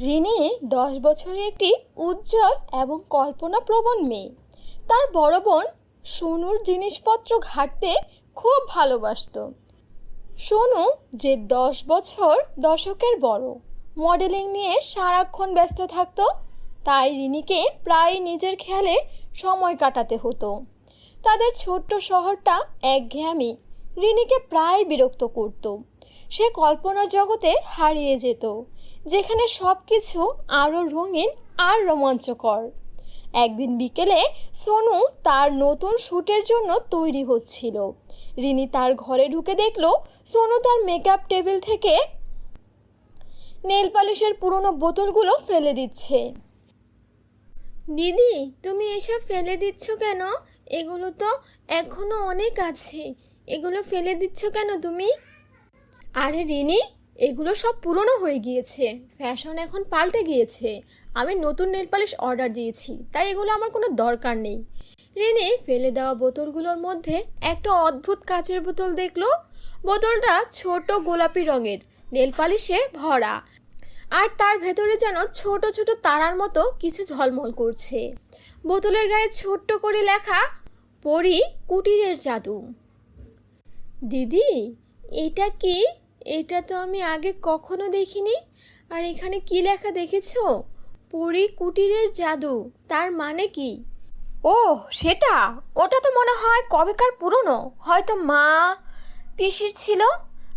রিনি দশ বছরের একটি উজ্জ্বল এবং কল্পনাপ্রবণ মেয়ে। তার বড় বোন সোনুর জিনিসপত্র ঘাটতে খুব ভালোবাসতো। সোনু যে দশ বছর দশকের বড়। মডেলিং নিয়ে সারাক্ষণ ব্যস্ত থাকত, তাই রিনিকে প্রায় নিজের খেয়ালে সময় কাটাতে হতো। তাদের ছোট্ট শহরটা একঘেয়ামি রিনিকে প্রায় বিরক্ত করত। সে কল্পনার জগতে হারিয়ে যেত, যেখানে সব কিছু আরও রঙিন আর রোমাঞ্চকর। একদিন বিকেলে সোনু তার নতুন শ্যুটের জন্য তৈরি হচ্ছিল। রিনি তার ঘরে ঢুকে দেখল সোনু তার মেকআপ টেবিল থেকে নেল পালিশের পুরনো বোতলগুলো ফেলে দিচ্ছে। দিদি তুমি এসব ফেলে দিচ্ছ কেন? এগুলো তো এখনও অনেক আছে। এগুলো ফেলে দিচ্ছ কেন তুমি? আরে রিনি, এগুলো সব পুরনো হয়ে গিয়েছে। ফ্যাশন এখন পাল্টে গিয়েছে। আমি নতুন নেল পালিশ অর্ডার দিয়েছি, তাই এগুলো আমার কোনো দরকার নেই। রিনি, ফেলে দেওয়া বোতলগুলোর মধ্যে একটা অদ্ভুত কাচের বোতল দেখল। বোতলটা ছোট গোলাপি রঙের, নেল পালিশে ভরা। আর তার ভেতরে যেন ছোট ছোট তারার মতো কিছু ঝলমল করছে। বোতলের গায়ে ছোট্ট করে লেখা, পরি কুটিরের জাদু। দিদি, এটা কি এটা তো আমি আগে কখনো দেখিনি। আর এখানে কি লেখা দেখেছ? পরি কুটিরের জাদু, তার মানে কি? ও সেটা? ওটা তো মনে হয় কবেকার পুরনো। হয়তো মা, পিসির ছিল।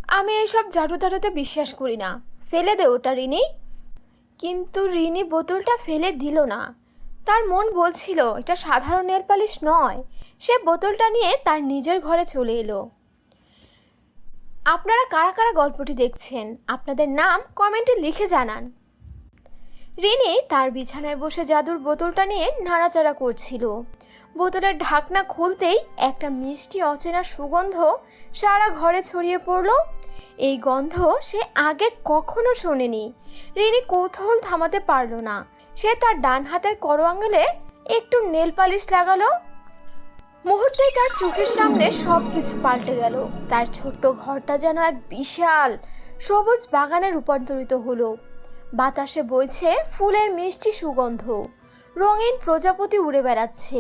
আমি এইসব জাদু টাদুতে বিশ্বাস করি না। ফেলে দে ওটা, রিনি। কিন্তু রিনি বোতলটা ফেলে দিল না। তার মন বলছিল, এটা সাধারণ নেল পালিশ নয়। সে বোতলটা নিয়ে তার নিজের ঘরে চলে এলো। আপনারা কারা কারা গল্পটি দেখছেন? আপনাদের নাম কমেন্টে লিখে জানান। রিনি তার বিছানায় বসে জাদুর বোতলটা নিয়ে নাড়াচাড়া করছিল। বোতলের ঢাকনা খুলতেই একটা মিষ্টি অচেনা সুগন্ধ সারা ঘরে ছড়িয়ে পড়ল। এই গন্ধ সে আগে কখনো শোনেনি। রিনি কৌতূহল থামাতে পারল না। সে তার ডান হাতের করো আঙুলে একটু নেল পালিশ লাগালো মুহূর্তেই তার চোখের সামনে সব কিছু পাল্টে গেল। তার ছোট্ট ঘরটা যেন এক বিশাল সবুজ বাগানে রূপান্তরিত হলো। বাতাসে বইছে ফুলের মিষ্টি সুগন্ধ। রঙিন প্রজাপতি উড়ে বেড়াচ্ছে।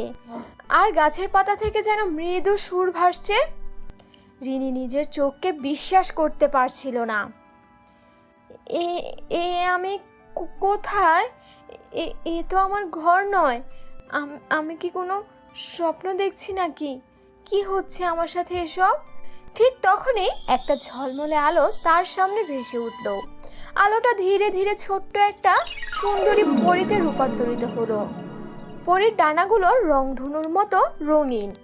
আর গাছের পাতা থেকে যেন মৃদু সুর ভাসছে। রিনি নিজের চোখকে বিশ্বাস করতে পারছিল না। এ এ আমি কোথায়? এ তো আমার ঘর নয়। আমি কি কোনো স্বপ্ন দেখছি নাকি? কি হচ্ছে আমার সাথে এসব? ঠিক তখনই একটা ঝলমলে আলো তার সামনে ভেসে উঠল। আলোটা ধীরে ধীরে ছোট্ট একটা সুন্দরী পরীতে রূপান্তরিত হলো। পরীর ডানাগুলো রংধনুর মতো রঙিন।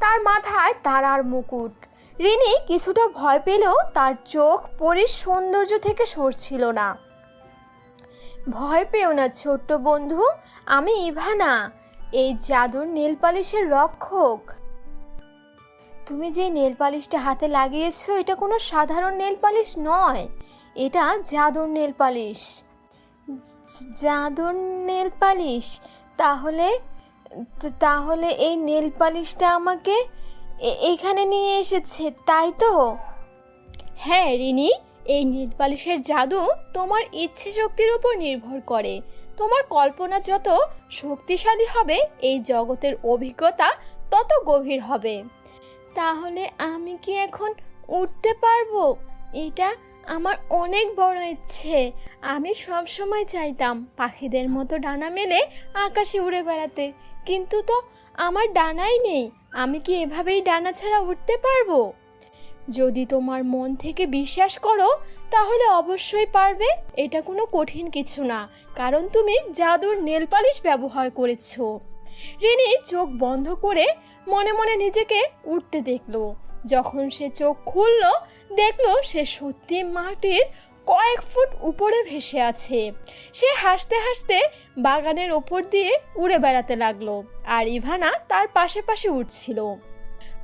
তার মাথায় তারার মুকুট। রিনি কিছুটা ভয় পেলেও তার চোখ পরীর সৌন্দর্য থেকে সরছিল না। ভয় পেও না ছোট্ট বন্ধু, আমি ইভানা। এই জাদুর নেল পালিশের রক্ষক। তুমি যে নেল পালিশটা হাতে লাগিয়েছো, এটা কোনো সাধারণ নেল পালিশ নয়। এটা জাদুর নেল পালিশ। জাদুর নেল পালিশ? তাহলে তাহলে এই নেল পালিশটা আমাকে এখানে নিয়ে এসেছে, তাই তো? হ্যাঁ রিনি, এই নেল পালিশের জাদু তোমার ইচ্ছে শক্তির উপর নির্ভর করে। তোমার কল্পনা যত শক্তিশালী হবে, এই জগতের অভিজ্ঞতা তত গভীর হবে। তাহলে আমি কি এখন উঠতে পারব? এটা আমার অনেক বড় ইচ্ছে। আমি সব সময় চাইতাম পাখিদের মতো ডানা মেলে আকাশে উড়ে বেড়াতে। কিন্তু তো আমার ডানাই নেই। আমি কি এভাবেই ডানা ছাড়া উঠতে পারব? যদি তোমার মন থেকে বিশ্বাস করো, তাহলে অবশ্যই পারবে। এটা কোনো কঠিন কিছু না, কারণ তুমি জাদুর নেল পালিশ ব্যবহার করেছ। রিনি চোখ বন্ধ করে মনে মনে নিজেকে উঠতে দেখল। যখন সে চোখ খুললো, দেখল সে সত্যি মাটির কয়েক ফুট উপরে ভেসে আছে। সে হাসতে হাসতে বাগানের ওপর দিয়ে উড়ে বেড়াতে লাগল, আর ইভানা তার পাশে পাশে উঠছিল।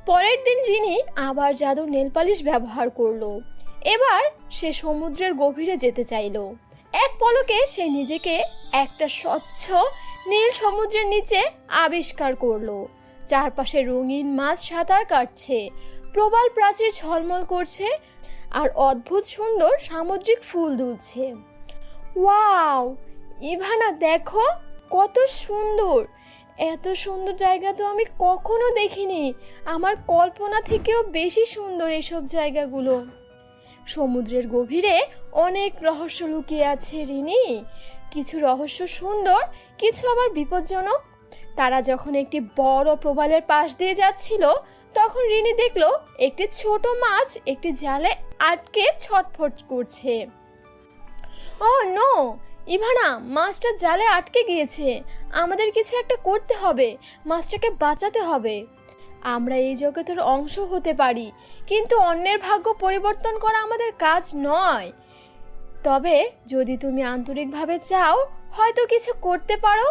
পরের দিন রিনি আবার জাদুর নেলপালিশ ব্যবহার করল। এবার সে সমুদ্রের গভীরে যেতে চাইলো। এক পলকে সে নিজেকে একটা স্বচ্ছ নীল সমুদ্রের নিচে আবিষ্কার করল। চারপাশে রঙিন মাছ সাঁতার কাটছে, প্রবাল প্রাচীর ঝলমল করছে আর অদ্ভুত সুন্দর সামুদ্রিক ফুল দুলছে। ওয়াও! ইভানা, দেখো, কত সুন্দর! এত সুন্দর জায়গা তো আমি কখনো দেখিনি। আমার কল্পনা থেকেও বেশি সুন্দর এসব জায়গাগুলো। সমুদ্রের গভীরে অনেক রহস্য লুকিয়ে আছে, রিনি। কিছু রহস্য সুন্দর, কিছু আবার বিপজ্জনক। তারা যখন একটি বড় প্রবালের পাশ দিয়ে যাচ্ছিল, তখন রিনি দেখল একটি ছোট মাছ একটি জালে আটকে ছটফট করছে। ও, নো! ইভানা মাছটা জালে আটকে গিয়েছে। আমাদের কিছু একটা করতে হবে, মাছটাকে বাঁচাতে হবে। আমরা এই জগতের অংশ হতে পারি, কিন্তু অন্যের ভাগ্য পরিবর্তন করা আমাদের কাজ নয়। তবে যদি তুমি আন্তরিকভাবে চাও, হয়তো কিছু করতে পারো।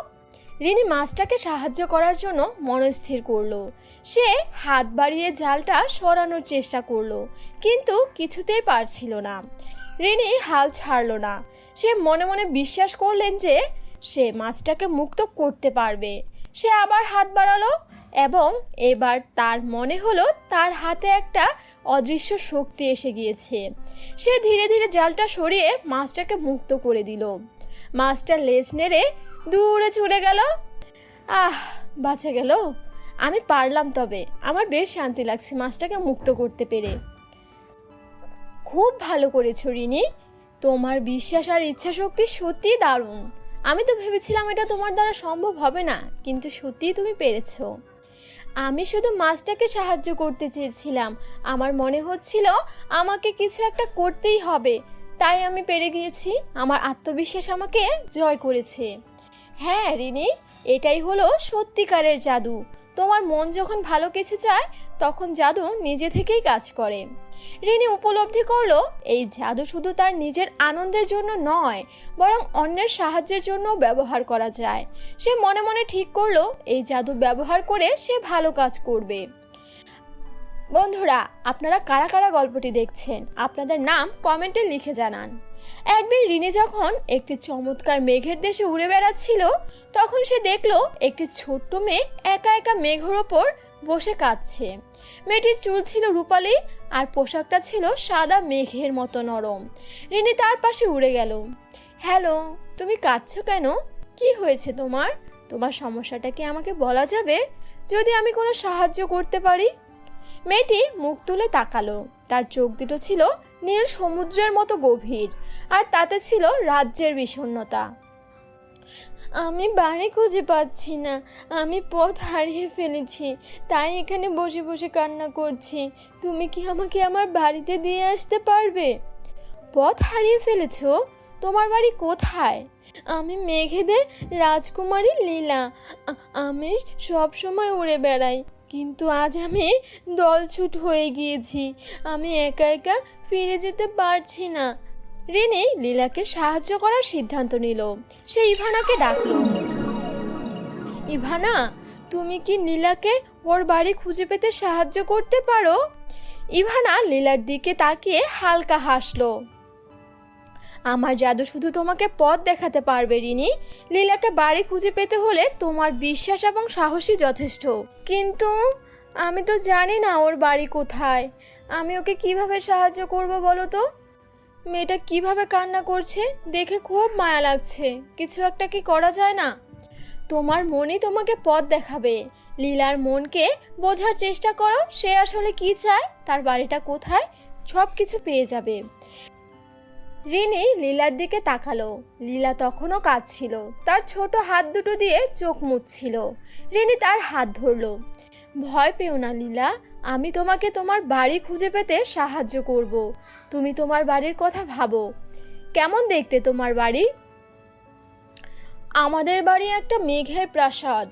রিনি মাছটাকে সাহায্য করার জন্য মনস্থির করল। সে হাত বাড়িয়ে জালটা সরানোর চেষ্টা করল, কিন্তু কিছুতেই পারছিল না। রিনি হাল ছাড়লো না। সে মনে মনে বিশ্বাস করলেন যে সে মাছটাকে মুক্ত করতে পারবে। সে আবার হাত বাড়ালো এবং এবার তার মনে হলো তার হাতে একটা অদৃশ্য শক্তি এসে গিয়েছে। সে ধীরে ধীরে জালটা সরিয়ে মাছটাকে মুক্ত করে দিল। মাছটা লেজ নেড়ে দূরে ছুটে গেল। আহ, বাঁচা গেল। আমি পারলাম তবে। আমার বেশ শান্তি লাগছে মাছটাকে মুক্ত করতে পেরে। খুব ভালো করেছ, রিনি। তোমার বিশ্বাস আর ইচ্ছা শক্তি সত্যিই দারুণ। আমি তো ভেবেছিলাম এটা তোমার দ্বারা সম্ভব হবে না, কিন্তু সত্যিই তুমি পেরেছ। আমি শুধু মাছটাকে সাহায্য করতে চেয়েছিলাম। আমার মনে হচ্ছিল আমাকে কিছু একটা করতেই হবে। তাই আমি পেরে গিয়েছি। আমার আত্মবিশ্বাস আমাকে জয় করেছে। হ্যাঁ রিনি, এটাই হলো সত্যিকারের জাদু। তোমার মন যখন ভালো কিছু চায় তখন জাদু নিজে থেকেই কাজ করে। রিনি উপলব্ধি করল, এই জাদু শুধু তার নিজের আনন্দের জন্য নয়, বরং অন্যের সাহায্যের জন্য ব্যবহার করা যায়। সে মনে মনে ঠিক করল, এই জাদু ব্যবহার করে সে ভালো কাজ করবে। বন্ধুরা, আপনারা কারা কারা গল্পটি দেখছেন, আপনাদের নাম কমেন্টে লিখে জানান। একদিন রিনি যখন একটি চমৎকার মেঘের দেশে উড়ে বেড়াচ্ছিল, তখন সে দেখল, একটি ছোট্ট মেয়ে একা একা মেঘের ওপর বসে কাঁদছে। মেয়েটির চুল ছিল রূপালি আর পোশাকটা ছিল সাদা মেঘের মতো নরম। রিনি তার পাশে উড়ে গেল। হ্যালো, তুমি কাঁদছো কেন? কি হয়েছে তোমার? তোমার সমস্যাটা কি আমাকে বলা যাবে? যদি আমি কোনো সাহায্য করতে পারি? মেয়েটি মুখ তুলে তাকালো। তার চোখ দুটো ছিল নীল সমুদ্রের মতো গভীর আর তাতে ছিল রাজ্যের বিষণ্ণতা। আমি বাড়ি খুঁজে পাচ্ছি না। আমি পথ হারিয়ে ফেলেছি। তাই এখানে বসে বসে কান্না করছি। তুমি কি আমাকে আমার বাড়িতে দিয়ে আসতে পারবে? পথ হারিয়ে ফেলেছো? তোমার বাড়ি কোথায়? আমি মেঘেদের রাজকুমারী লীলা। আমি সব সময় উড়ে বেড়াই। কিন্তু আজ আমি দলছুট হয়ে গিয়েছি। আমি একা একা ফিরে যেতে পারছি না। রিনি লীলাকে সাহায্য করার সিদ্ধান্ত নিল। সে ইভানাকে ডাকলো। ইভানা, তুমি কি নীলাকে ওর বাড়ি খুঁজে পেতে সাহায্য করতে পারো? ইভানা লীলার দিকে তাকিয়ে হালকা হাসলো। আমার জাদু শুধু তোমাকে পথ দেখাতে পারবে, রিনি। লীলাকে বাড়ি খুঁজে পেতে হলে তোমার বিশ্বাস এবং সাহসী যথেষ্ট। কিন্তু আমি তো জানি না ওর বাড়ি কোথায়। আমি ওকে কীভাবে সাহায্য করব বলো তো? মেয়েটা কীভাবে কান্না করছে? দেখে খুব মায়া লাগছে। কিছু একটা কি করা যায় না? তোমার মনই তোমাকে পথ দেখাবে। লীলার মনকে বোঝার চেষ্টা করো, সে আসলে কি চায়? তার বাড়িটা কোথায়? সব কিছু পেয়ে যাবে। রিনি লীলার দিকে তাকালো। লীলা তখনও কাঁদছিল। তার ছোট হাত দুটো দিয়ে চোখ মুছছিল। রিনি তার হাত ধরলো। ভয় পেও না, লীলা। আমি তোমাকে তোমার বাড়ি খুঁজে পেতে সাহায্য করব। তুমি তোমার বাড়ির কথা ভাবো। কেমন দেখতে তোমার বাড়ি? আমাদের বাড়ি একটা মেঘের প্রাসাদ,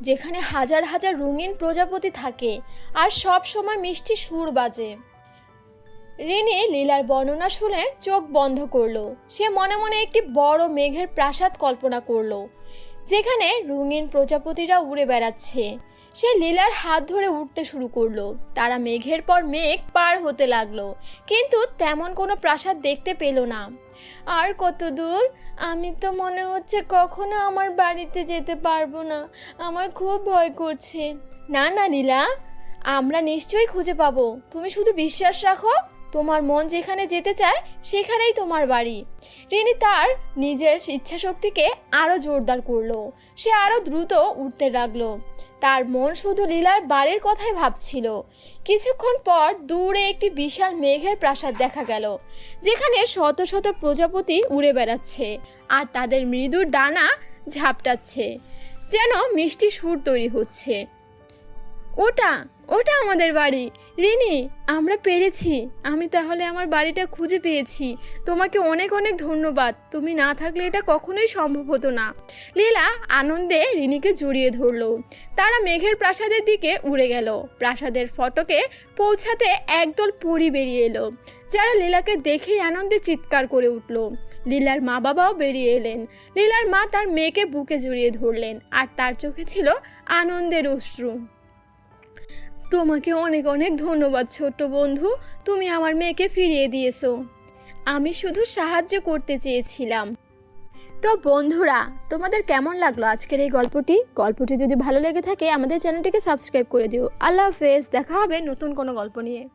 যেখানে হাজার হাজার রঙিন প্রজাপতি থাকে আর সব সময় মিষ্টি সুর বাজে। রিনি লীলার বর্ণনা শুনে চোখ বন্ধ করল। সে মনে মনে একটি বড় মেঘের প্রাসাদ কল্পনা করল, যেখানে রঙিন প্রজাপতিরা উড়ে বেড়াচ্ছে। সে লীলার হাত ধরে উঠতে শুরু করল। তারা মেঘের পর মেঘ পার হতে লাগল, কিন্তু তেমন কোনো প্রাসাদ দেখতে পেল না। আর কত দূর? আমি তো মনে হচ্ছে কখনো আমার বাড়িতে যেতে পারব না। আমার খুব ভয় করছে। না না নীলা আমরা নিশ্চয়ই খুঁজে পাবো। তুমি শুধু বিশ্বাস রাখো, তোমার মন যেখানে যেতে চায়, সেখানেই তোমার বাড়ি। রিনি তার নিজের ইচ্ছাশক্তিকে আরও জোরদার করল। সে আরও দ্রুত উঠতে লাগল। তার মন শুধু লীলার বাড়ির কথাই ভাবছিল। কিছুক্ষণ পর দূরে একটি বিশাল মেঘের প্রাসাদ দেখা গেল, যেখানে শত শত প্রজাপতি উড়ে বেড়াচ্ছে আর তাদের মৃদু ডানা ঝাপটাচ্ছে, যেন মিষ্টি সুর তৈরি হচ্ছে। ওটা ওটা আমাদের বাড়ি। রিনি, আমরা পেরেছি। আমি তাহলে আমার বাড়িটা খুঁজে পেয়েছি। তোমাকে অনেক অনেক ধন্যবাদ। তুমি না থাকলে এটা কখনোই সম্ভব হতো না। লীলা আনন্দে রিনিকে জড়িয়ে ধরলো। তারা মেঘের প্রাসাদের দিকে উড়ে গেল। প্রাসাদের ফটকে পৌঁছাতে একদল পরি বেরিয়ে এলো, যারা লীলাকে দেখেই আনন্দে চিৎকার করে উঠল। লীলার মা বাবাও বেরিয়ে এলেন। লীলার মা তার মেয়েকে বুকে জড়িয়ে ধরলেন, আর তার চোখে ছিল আনন্দের অশ্রু। তোমাকে অনেক অনেক ধন্যবাদ, ছোট্ট বন্ধু। তুমি আমার মেয়েকে ফিরিয়ে দিয়েছ। আমি শুধু সাহায্য করতে চেয়েছিলাম। তো বন্ধুরা, তোমাদের কেমন লাগল আজকের এই গল্পটি? গল্পটি যদি ভালো লেগে থাকে, আমাদের চ্যানেলটিকে সাবস্ক্রাইব করে দিও। আল্লাহ হাফেজ, দেখা হবে নতুন কোনো গল্প নিয়ে।